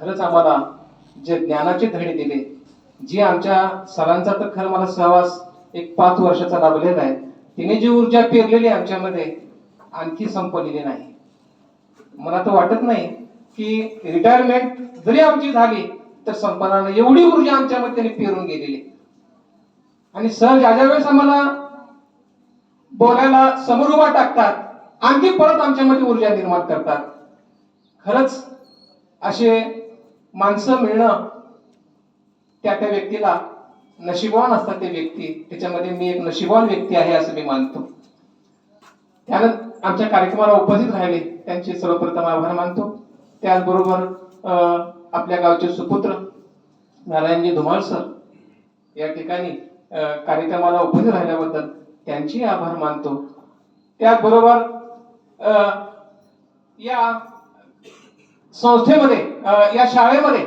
खरंच आम्हाला जे ज्ञानाचे धडे दिले जी आमच्या सरांचा तर खरं मला सहवास एक पाच वर्षाचा लाभलेला आहे. तिने जी ऊर्जा पेरलेली आहे आमच्यामध्ये आणखी संपलेली नाही. मला तर वाटत नाही की रिटायरमेंट जरी आमची झाली तर संपणार नाही एवढी ऊर्जा आमच्यामध्ये त्यांनी पेरून गेलेली आणि सर ज्या ज्या वेळेस आम्हाला बोलायला समोर उभा टाकतात आणखी परत आमच्यामध्ये ऊर्जा निर्माण करतात. खरंच असे माणसं मिळणं त्या त्या व्यक्तीला नशिबवान असतात ते व्यक्ती. त्याच्यामध्ये मी एक नशिबवान व्यक्ती आहे असं मी मानतो. त्यानं आमच्या कार्यक्रमाला उपस्थित राहिले त्यांचे सर्वप्रथम आभार मानतो. त्याचबरोबर अं, आपल्या गावचे सुपुत्र नारायणजी धुमाळ सर या ठिकाणी अं, कार्यक्रमाला उपस्थित राहिल्याबद्दल त्यांचे आभार मानतो. त्याचबरोबर अं, या संस्थेमध्ये या शाळेमध्ये.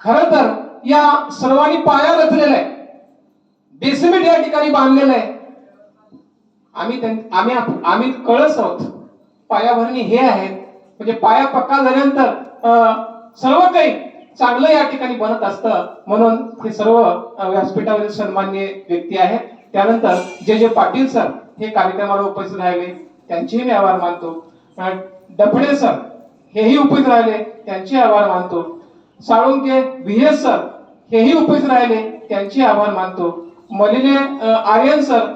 खर तर या सर्वांनी पाया रचलेला आहे. बेसमेंट या ठिकाणी बांधलेलं आहे. आम्ही आम्ही आम्ही कळस आहोत. पायाभरणी हे आहेत म्हणजे पाया पक्का झाल्यानंतर अं, सर्व काही चांगलं या ठिकाणी बनत असतं. म्हणून हे सर्व व्यासपीठावरील सन्मान्य व्यक्ती आहेत. त्यानंतर जे जे पाटील सर हे कार्यक्रमाला उपस्थित राहिले त्यांचेही मी आभार मानतो. डफडे सर हेही उपस्थित राहिले त्यांचे आभार मानतो. साळुंके व्हीएस सर हेही उपस्थित राहिले त्यांचे आभार मानतो. मलिने आर्यन सर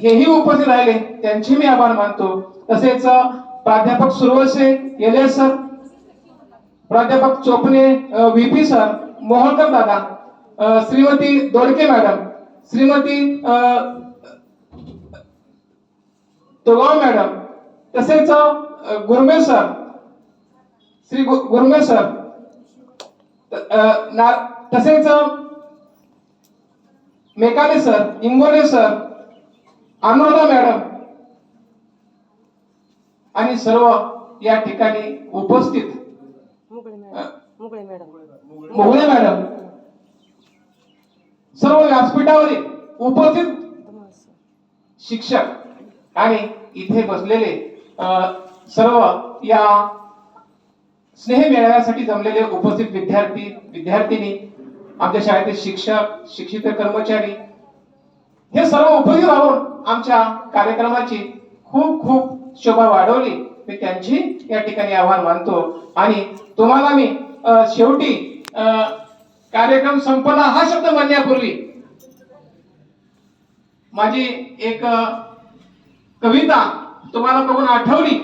हेही उपस्थित राहिले त्यांचे मी आभार मानतो. तसेच प्राध्यापक सुरवसे येले सर प्राध्यापक चोपणे व्हीपी सर मोहनकर दादा श्रीमती दोडके मॅडम श्रीमती अं, तोगाव मॅडम तसेच गुरमे सर श्री गु- गुरमे सर तसेच Mekale sir Ingole sir Anuradha madam आणि सर्व या ठिकाणी उपस्थित मुगळे मॅडम सर्व व्यासपीठावरील उपस्थित. शिक्षक आणि इथे बसलेले सर्व या स्नेह मिळवण्यासाठी जमलेले उपस्थित विद्यार्थी विद्यार्थिनी आमच्या शाळेतील शिक्षक शिक्षित कर्मचारी हे सर्व उपयोगी राहून आमच्या कार्यक्रमाची खूप खूप शोभा वाढवली. मी त्यांची या ठिकाणी आव्हान मानतो. आणि तुम्हाला मी शेवटी कार्यक्रम संपला हा शब्द म्हणण्यापूर्वी माझी एक कविता तुम्हाला बघून आठवली.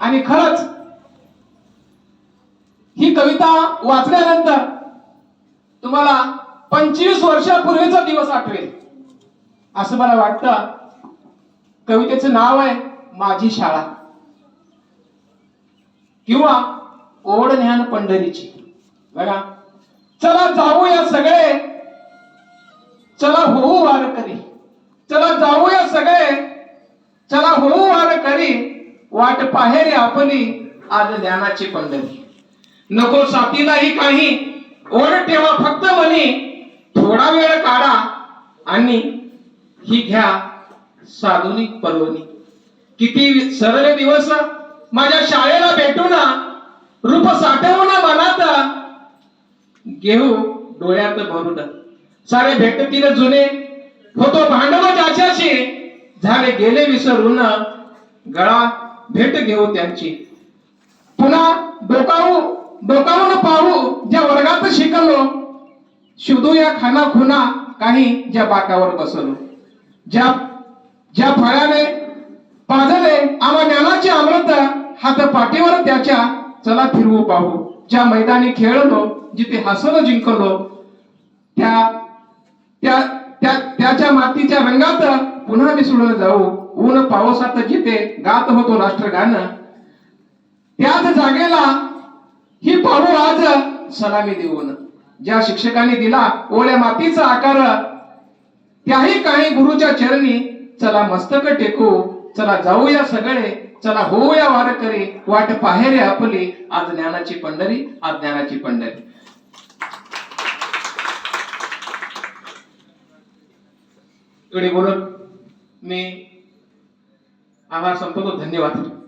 आणि खरंच ही कविता वाचल्यानंतर तुम्हाला पंचवीस वर्षापूर्वीचा दिवस आठवेल. असं मला वाटतं. कवितेचं नाव आहे माझी शाळा. किंवा ओढ ज्ञान पंढरीची. बघा. चला जाऊया सगळे. चला होऊ वार करी. चला जाऊया सगळे. चला होऊ वार करी. वाट पाहेरे आपली आज ज्ञानाची पंढरी. नको साथीलाही काही. ओढ ठेवा फक्त म्हणे थोडा वेळ काढा आणि ही घ्या साधुनी पर्वणी किती सरळ दिवस माझ्या शाळेला भेटू ना रूप साठवून मनात घेऊ डोळ्यात भरून. सारे भेटतील जुने. होतो भांडव ज्याच्याशी झाले गेले विसरून. गळा भेट घेऊ त्यांची. पुन्हा डोकावू. डोकावून पाहू ज्या वर्गात शिकलो शोधू या खाना खुना काही ज्या बाकावर बसलो. ज्या ज्या फळाने पाजले आम्हा ज्ञानाचे अमृत हात पाठीवर त्याच्या चला फिरवू पाहू. ज्या मैदानी खेळलो जिथे हसलो जिंकलो त्या त्या त्या त्याच्या मातीच्या रंगात पुन्हा मिसळून जाऊ. ऊन पावसात जिथे गात होतो राष्ट्रगान त्याच जागेला सलामी देऊन. ज्या शिक्षकांनी दिला ओल्या मातीचा आकार त्याही काही गुरुच्या चरणी चला मस्तक टेकू चला जाऊया सगळे चला होऊया वारकरी वाट पाहेरे आपली आज ज्ञानाची पंढरी आज ज्ञानाची पंढरी. एवढे बोलत मी आभार संपतो धन्यवाद.